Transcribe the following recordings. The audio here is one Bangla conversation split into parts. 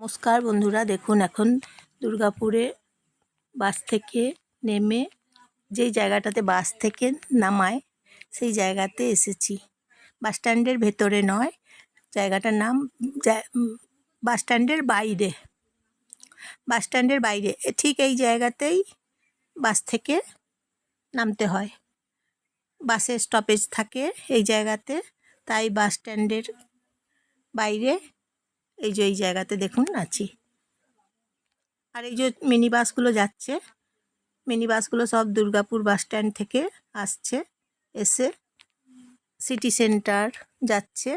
নমস্কার বন্ধুরা, দেখুন এখন দুর্গাপুরে বাস থেকে নেমে যেই জায়গাটাতে বাস থেকে নামায়, সেই জায়গাতে এসেছি। বাস স্ট্যান্ডের ভেতরে নয়, জায়গাটার নাম বাস স্ট্যান্ডের বাইরে। বাস স্ট্যান্ডের বাইরে ঠিক এই জায়গাতেই বাস থেকে নামতে হয়। বাসের স্টপেজ থাকে এই জায়গাতে, তাই বাস স্ট্যান্ডের বাইরে এই যে, এই জায়গাতে দেখুন, আছি। আর এই যে, মিনি বাসগুলো যাচ্ছে। মিনি বাসগুলো সব দুর্গাপুর বাস স্ট্যান্ড থেকে আসছে, এসে সিটি সেন্টার যাচ্ছে,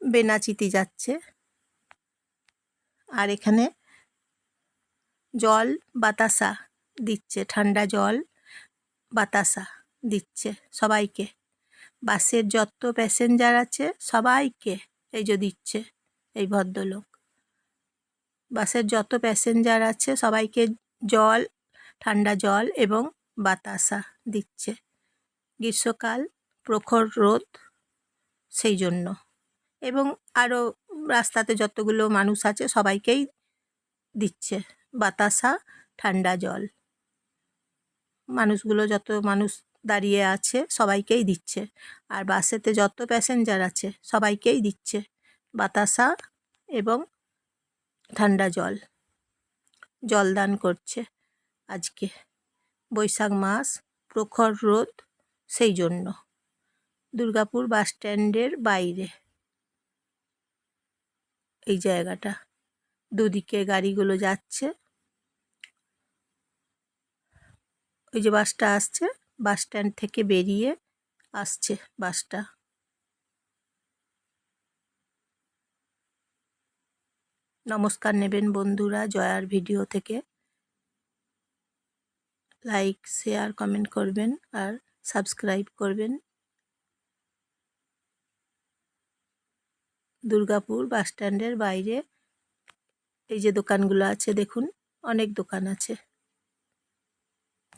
বেনাচিতি যাচ্ছে। আর এখানে জল বাতাসা দিচ্ছে, ঠান্ডা জল বাতাসা দিচ্ছে সবাইকে। বাসের যত প্যাসেঞ্জার আছে, সবাইকে এই যে দিচ্ছে। এই ভদ্রলোক। বাসের যত প্যাসেঞ্জার আছে, সবাইকে জল, ঠান্ডা জল এবং বাতাসা দিচ্ছে। গ্রীষ্মকাল, প্রখর রোদ, সেই জন্য। এবং আরও রাস্তাতে যতগুলো মানুষ আছে, সবাইকেই দিচ্ছে বাতাসা, ঠান্ডা জল। মানুষগুলো যত মানুষ দাঁড়িয়ে আছে, সবাইকেই দিচ্ছে। আর বাসেতে যত প্যাসেঞ্জার আছে, সবাইকেই দিচ্ছে। বাতাসা এবং ঠান্ডা জল। জলদান করছে আজকে। বৈশাখ মাস, প্রখর রোদ, সেই জন্য। দুর্গাপুর বাস স্ট্যান্ডের বাইরে। এই জায়গাটা। দুদিকে গাড়িগুলো যাচ্ছে। ওই যে বাসটা আসছে, বাস স্ট্যান্ড থেকে বেরিয়ে আসছে বাসটা। নমস্কার নেবেন বন্ধুরা জয়ার ভিডিও থেকে। লাইক শেয়ার কমেন্ট করবেন আর সাবস্ক্রাইব করবেন। দুর্গাপুর বাস স্ট্যান্ডের বাইরে এই যে দোকানগুলো আছে, দেখুন, অনেক দোকান আছে।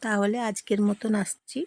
তাহলে আজকের মতন আসছি।